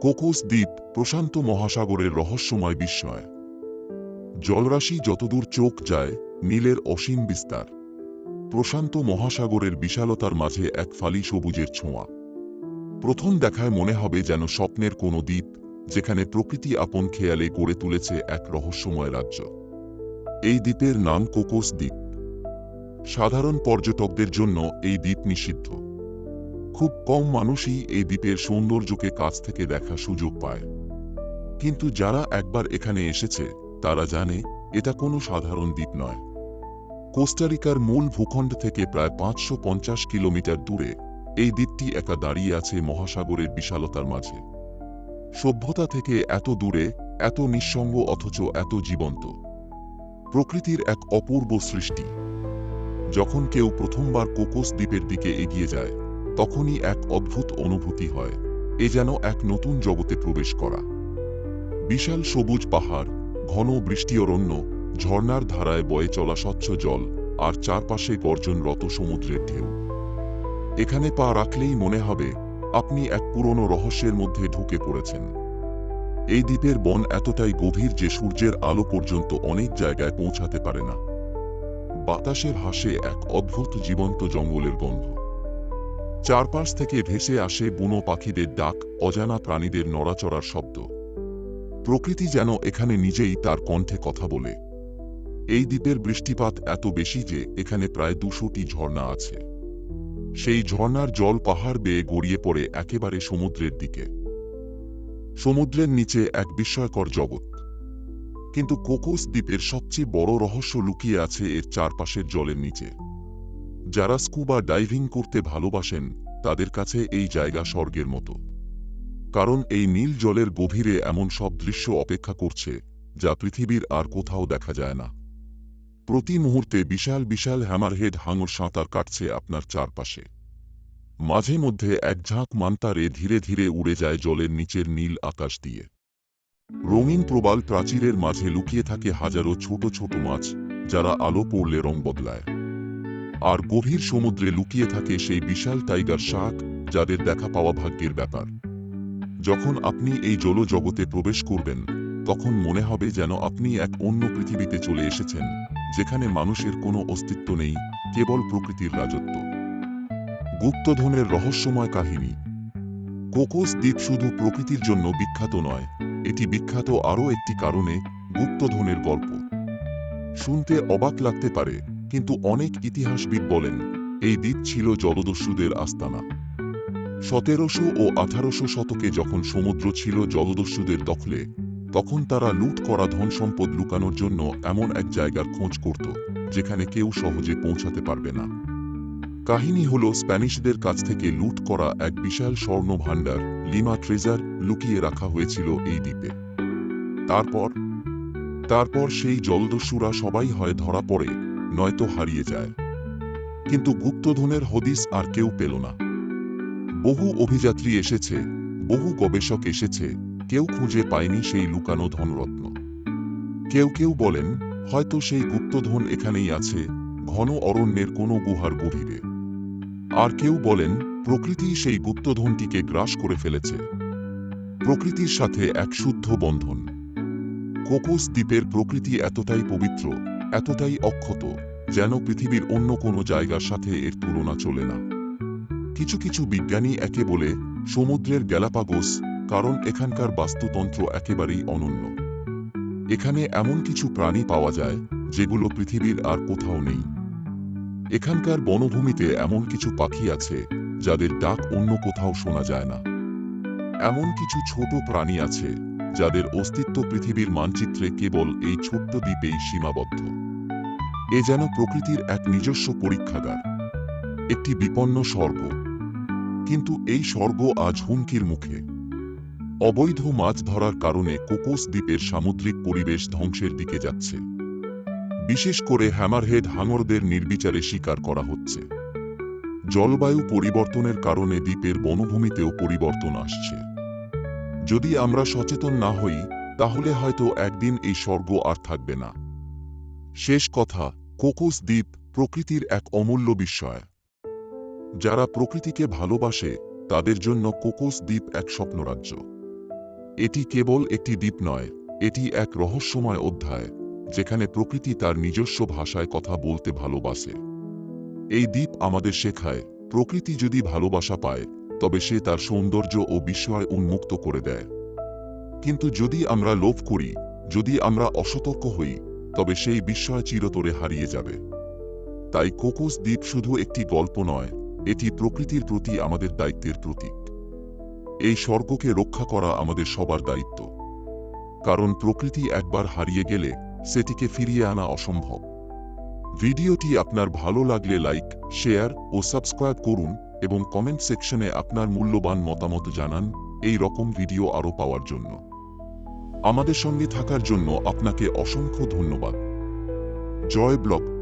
Cocos দ্বীপ প্রশান্ত মহাসাগরের রহস্যময় বিস্ময়। জলরাশি যতদূর চোখ যায়, নীলের অসীম বিস্তার। প্রশান্ত মহাসাগরের বিশালতার মাঝে এক ফালি সবুজের ছোঁয়া। প্রথম দেখায় মনে হবে যেন স্বপ্নের কোনো দ্বীপ, যেখানে প্রকৃতি আপন খেয়ালে গড়ে তুলেছে এক রহস্যময় রাজ্য। এই দ্বীপের নাম কোকোস দ্বীপ। সাধারণ পর্যটকদের জন্য এই দ্বীপ নিষিদ্ধ। খুব কম মানুষই এই দ্বীপের সৌন্দর্যকে কাছ থেকে দেখার সুযোগ পায়। কিন্তু যারা একবার এখানে এসেছে, তারা জানে এটা কোনো সাধারণ দ্বীপ নয়। কোস্টারিকার মূল ভূখণ্ড থেকে প্রায় পাঁচশো পঞ্চাশ কিলোমিটার দূরে এই দ্বীপটি একা দাঁড়িয়ে আছে মহাসাগরের বিশালতার মাঝে। সভ্যতা থেকে এত দূরে, এত নিঃসঙ্গ অথচ এত জীবন্ত। প্রকৃতির এক অপূর্ব সৃষ্টি। যখন কেউ প্রথমবার কোকোস দ্বীপের দিকে এগিয়ে যায় তখনই এক অদ্ভুত অনুভূতি হয়, এ যেন এক নতুন জগতে প্রবেশ করা। বিশাল সবুজ পাহাড়, ঘন বৃষ্টি অরণ্য, ঝর্ণার ধারায় বয়ে চলা স্বচ্ছ জল, আর চারপাশে গর্জনরত সমুদ্রের ঢেউ। এখানে পা রাখলেই মনে হবে, আপনি এক পুরনো রহস্যের মধ্যে ঢুকে পড়েছেন। এই দ্বীপের বন এতটাই গভীর যে সূর্যের আলো পর্যন্ত অনেক জায়গায় পৌঁছাতে পারে না। বাতাসের হাসে এক অদ্ভুত জীবন্ত জঙ্গলের গন্ধ। চারপাশ থেকে ভেসে আসে বুনো পাখিদের ডাক, অজানা প্রাণীদের নড়াচড়ার শব্দ। প্রকৃতি যেন এখানে নিজেই তার কণ্ঠে কথা বলে। এই দ্বীপের বৃষ্টিপাত এত বেশি যে এখানে প্রায় দুশোটি ঝর্ণা আছে। সেই ঝর্ণার জল পাহাড় বেয়ে গড়িয়ে পড়ে একেবারে সমুদ্রের দিকে। সমুদ্রের নিচে এক বিস্ময়কর জগৎ। কিন্তু কোকোস দ্বীপের সবচেয়ে বড় রহস্য লুকিয়ে আছে এর চারপাশের জলের নিচে। যারা স্কুবা ডাইভিং করতে ভালোবাসেন, তাদের কাছে এই জায়গা স্বর্গের মতো। কারণ এই নীল জলের গভীরে এমন সব দৃশ্য অপেক্ষা করছে, যা পৃথিবীর আর কোথাও দেখা যায় না। প্রতি মুহূর্তে বিশাল বিশাল হ্যামারহেড হাঙর সাঁতার কাটছে আপনার চারপাশে। মাঝে মধ্যে এক ঝাঁক মান্তারে ধীরে ধীরে উড়ে যায় জলের নিচের নীল আকাশ দিয়ে। রঙিন প্রবাল প্রাচীরের মাঝে লুকিয়ে থাকে হাজারো ছোট ছোট মাছ, যারা আলো পড়লে রং বদলায়। আর গভীর সমুদ্রে লুকিয়ে থাকে সেই বিশাল টাইগার শাক যাদের দেখা পাওয়া ভাগ্যের ব্যাপার। যখন আপনি এই জলজগতে প্রবেশ করবেন, তখন মনে হবে যেন আপনি এক অন্য পৃথিবীতে চলে এসেছেন, যেখানে মানুষের কোনো অস্তিত্ব নেই, কেবল প্রকৃতির রাজত্ব। গুপ্তধনের রহস্যময় কাহিনী। কোকোস দ্বীপ শুধু প্রকৃতির জন্য বিখ্যাত নয়, এটি বিখ্যাত আরও একটি কারণে গুপ্তধনের গল্প। শুনতে অবাক লাগতে পারে কিন্তু অনেক ইতিহাসবিদ বলেন, এই দ্বীপ ছিল জলদস্যুদের আস্তানা। সতেরোশো ও আঠারোশো শতকে যখন সমুদ্র ছিল জলদস্যুদের দখলে, তখন তারা লুট করা ধন সম্পদ লুকানোর জন্য এমন এক জায়গার খোঁজ করত, যেখানে কেউ সহজে পৌঁছাতে পারবে না। কাহিনী হল, স্প্যানিশদের কাছ থেকে লুট করা এক বিশাল স্বর্ণ ভাণ্ডার লিমা ট্রেজার লুকিয়ে রাখা হয়েছিল এই দ্বীপে। তারপর? তারপর সেই জলদস্যুরা সবাই হয় ধরা পড়ে নয়তো হারিয়ে যায়। কিন্তু গুপ্তধনের হদিস আর কেউ পেল না। বহু অভিযাত্রী এসেছে, বহু গবেষক এসেছে, কেউ খুঁজে পায়নি সেই লুকানো ধনরত্ন। কেউ কেউ বলেন, হয়তো সেই গুপ্তধন এখানেই আছে, ঘন অরণ্যের কোনো গুহার গভীরে। আর কেউ বলেন, প্রকৃতি সেই গুপ্তধনটিকে গ্রাস করে ফেলেছে। প্রকৃতির সাথে এক শুদ্ধ বন্ধন। কোকোস দ্বীপের প্রকৃতি এতটাই পবিত্র এতটাই অক্ষত যেন পৃথিবীর অন্য কোনো জায়গার সাথে এর তুলনা চলে না। কিছু কিছু বিজ্ঞানী একে বলে সমুদ্রের গ্যালাপাগোস, কারণ এখানকার বাস্তুতন্ত্র একেবারেই অনন্য। এখানে এমন কিছু প্রাণী পাওয়া যায় যেগুলো পৃথিবীর আর কোথাও নেই। এখানকার বনভূমিতে এমন কিছু পাখি আছে যাদের ডাক অন্য কোথাও শোনা যায় না। এমন কিছু ছোট প্রাণী আছে যাদের অস্তিত্ব পৃথিবীর মানচিত্রে কেবল এই ছোট্ট দ্বীপেই সীমাবদ্ধ। এ যেন প্রকৃতির এক নিজস্ব পরীক্ষাগার, একটি বিপন্ন স্বর্গ। কিন্তু এই স্বর্গ আজ হুমকির মুখে। অবৈধ মাছ ধরার কারণে কোকোস দ্বীপের সামুদ্রিক পরিবেশ ধ্বংসের দিকে যাচ্ছে। বিশেষ করে হ্যামারহেড হাঙরদের নির্বিচারে শিকার করা হচ্ছে। জলবায়ু পরিবর্তনের কারণে দ্বীপের বনভূমিতেও পরিবর্তন আসছে। যদি আমরা সচেতন না হই, তাহলে হয়তো একদিন এই স্বর্গ আর থাকবে না। শেষ কথা, কোকোস দ্বীপ প্রকৃতির এক অমূল্য বিস্ময়। যারা প্রকৃতিকে ভালোবাসে, তাদের জন্য কোকোস দ্বীপ এক স্বপ্নরাজ্য। এটি কেবল একটি দ্বীপ নয়, এটি এক রহস্যময় অধ্যায়, যেখানে প্রকৃতি তার নিজস্ব ভাষায় কথা বলতে ভালোবাসে। এই দ্বীপ আমাদের শেখায়, প্রকৃতি যদি ভালোবাসা পায় তবে সে তার সৌন্দর্য ও বিস্ময় উন্মুক্ত করে দেয়। কিন্তু যদি আমরা লোভ করি, যদি আমরা অসতর্ক হই, তবে সেই বিস্ময় চিরতরে হারিয়ে যাবে। তাই কোকোস দ্বীপ শুধু একটি গল্প নয়, এটি প্রকৃতির প্রতি আমাদের দায়িত্বের প্রতীক। এই স্বর্গকে রক্ষা করা আমাদের সবার দায়িত্ব। কারণ প্রকৃতি একবার হারিয়ে গেলে সেটিকে ফিরিয়ে আনা অসম্ভব। ভিডিওটি আপনার ভালো লাগলে লাইক, শেয়ার ও সাবস্ক্রাইব করুন এবং কমেন্ট সেকশনে আপনার মূল্যবান মতামত জানান, এই রকম ভিডিও আরও পাওয়ার জন্য। আমাদের সঙ্গে থাকার জন্য আপনাকে অসংখ্য ধন্যবাদ। জয় ব্লগ